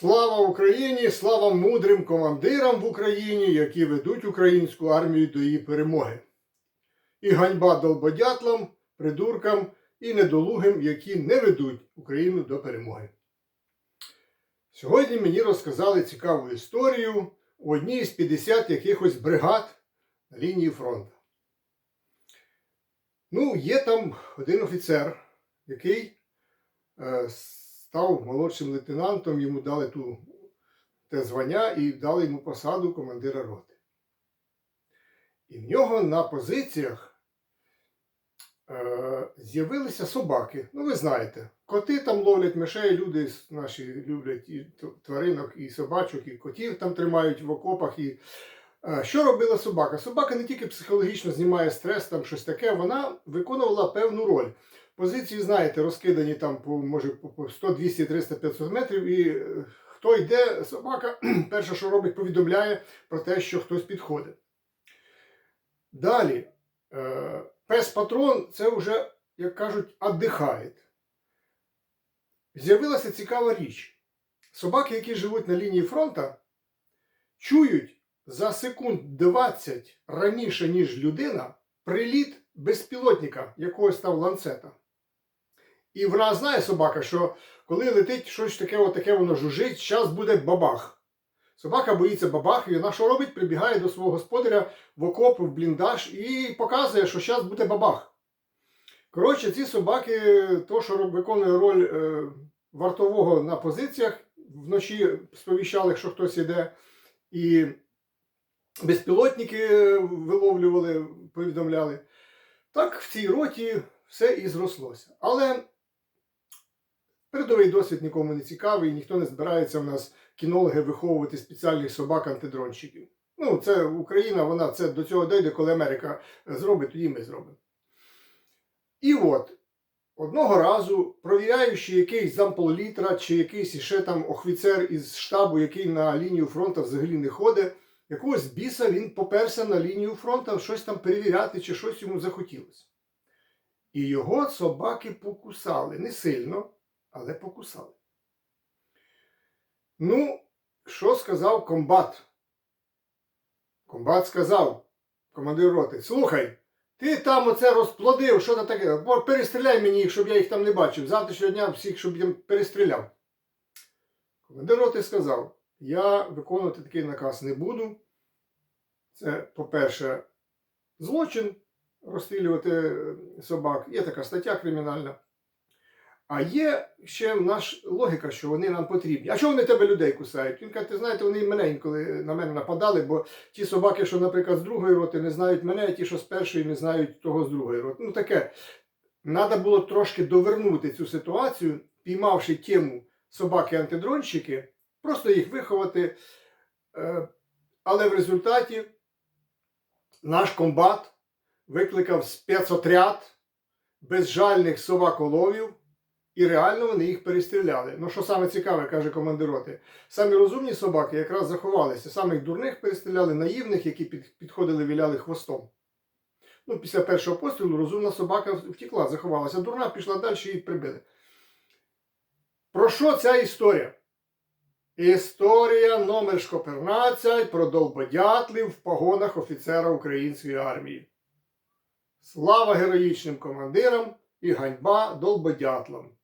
Слава Україні! Слава мудрим командирам в Україні, які ведуть українську армію до її перемоги. І ганьба долбодятлам, придуркам і недолугим, які не ведуть Україну до перемоги. Сьогодні мені розказали цікаву історію у одній з 50 якихось бригад на лінії фронту. Ну, є там один офіцер, який е, став молодшим лейтенантом, йому дали ту, те звання і дали йому посаду командира роти. І в нього на позиціях е, з'явилися собаки. Ну, ви знаєте, коти там ловлять мишей, люди наші люблять і тваринок, і собачок, і котів там тримають в окопах. І, е, що робила собака? Собака не тільки психологічно знімає стрес, там щось таке, вона виконувала певну роль. Позиції, знаєте, розкидані там по може по- по 100, 200, 300, 500 метрів, і е, хто йде, собака перше, що робить, повідомляє про те, що хтось підходить. Далі, е, пес-патрон це вже, як кажуть, віддихає. З'явилася цікава річ. Собаки, які живуть на лінії фронту, чують за секунд 20 раніше, ніж людина, приліт безпілотника якогось там ланцета. І вона знає собака, що коли летить щось таке, отаке воно жужить, час буде бабах. Собака боїться бабах, і вона що робить? Прибігає до свого господаря в окоп, в бліндаж і показує, що зараз буде бабах. Коротше, ці собаки, то, що виконує роль е, вартового на позиціях, вночі сповіщали, що хтось іде, і безпілотники виловлювали, повідомляли. Так в цій роті все і зрослося. Але передовий досвід нікому не цікавий, ніхто не збирається в нас кінологи виховувати спеціальних собак-антидронщиків. Ну, це Україна, вона це до цього дойде, коли Америка зробить, тоді ми зробимо. І от, одного разу, провіряючи якийсь замполлітра чи якийсь іще там офіцер із штабу, який на лінію фронту взагалі не ходить, якогось біса він поперся на лінію фронту щось там перевіряти, чи щось йому захотілося. І його собаки покусали. Не сильно, але покусали. Ну, що сказав комбат? Комбат сказав, командир роти, слухай, ти там оце розплодив, що це таке? Бо Перестріляй мені їх, щоб я їх там не бачив. Завтрашнього дня всіх, щоб я перестріляв. Командир роти сказав, я виконувати такий наказ не буду. Це, по-перше, злочин розстрілювати е, собак. Є така стаття кримінальна. А є ще нас логіка, що вони нам потрібні. А що вони тебе людей кусають? Він каже, ти знаєте, вони мене інколи на мене нападали, бо ті собаки, що, наприклад, з другої роти не знають мене, а ті, що з першої не знають того з другої роти. Ну таке. Треба було трошки довернути цю ситуацію, піймавши тему собаки-антидронщики, просто їх виховати. Е, Але в результаті наш комбат викликав спецотряд безжальних собаколовів, і реально вони їх перестріляли. Ну, що саме цікаве, каже командир роти, самі розумні собаки якраз заховалися. Самих дурних перестріляли, наївних, які підходили, віляли хвостом. Ну, після першого пострілу розумна собака втекла, заховалася. Дурна пішла далі і прибили. Про що ця історія? Історія номер 14 про долбодятлів в погонах офіцера української армії. Слава героїчним командирам і ганьба долбодятлам!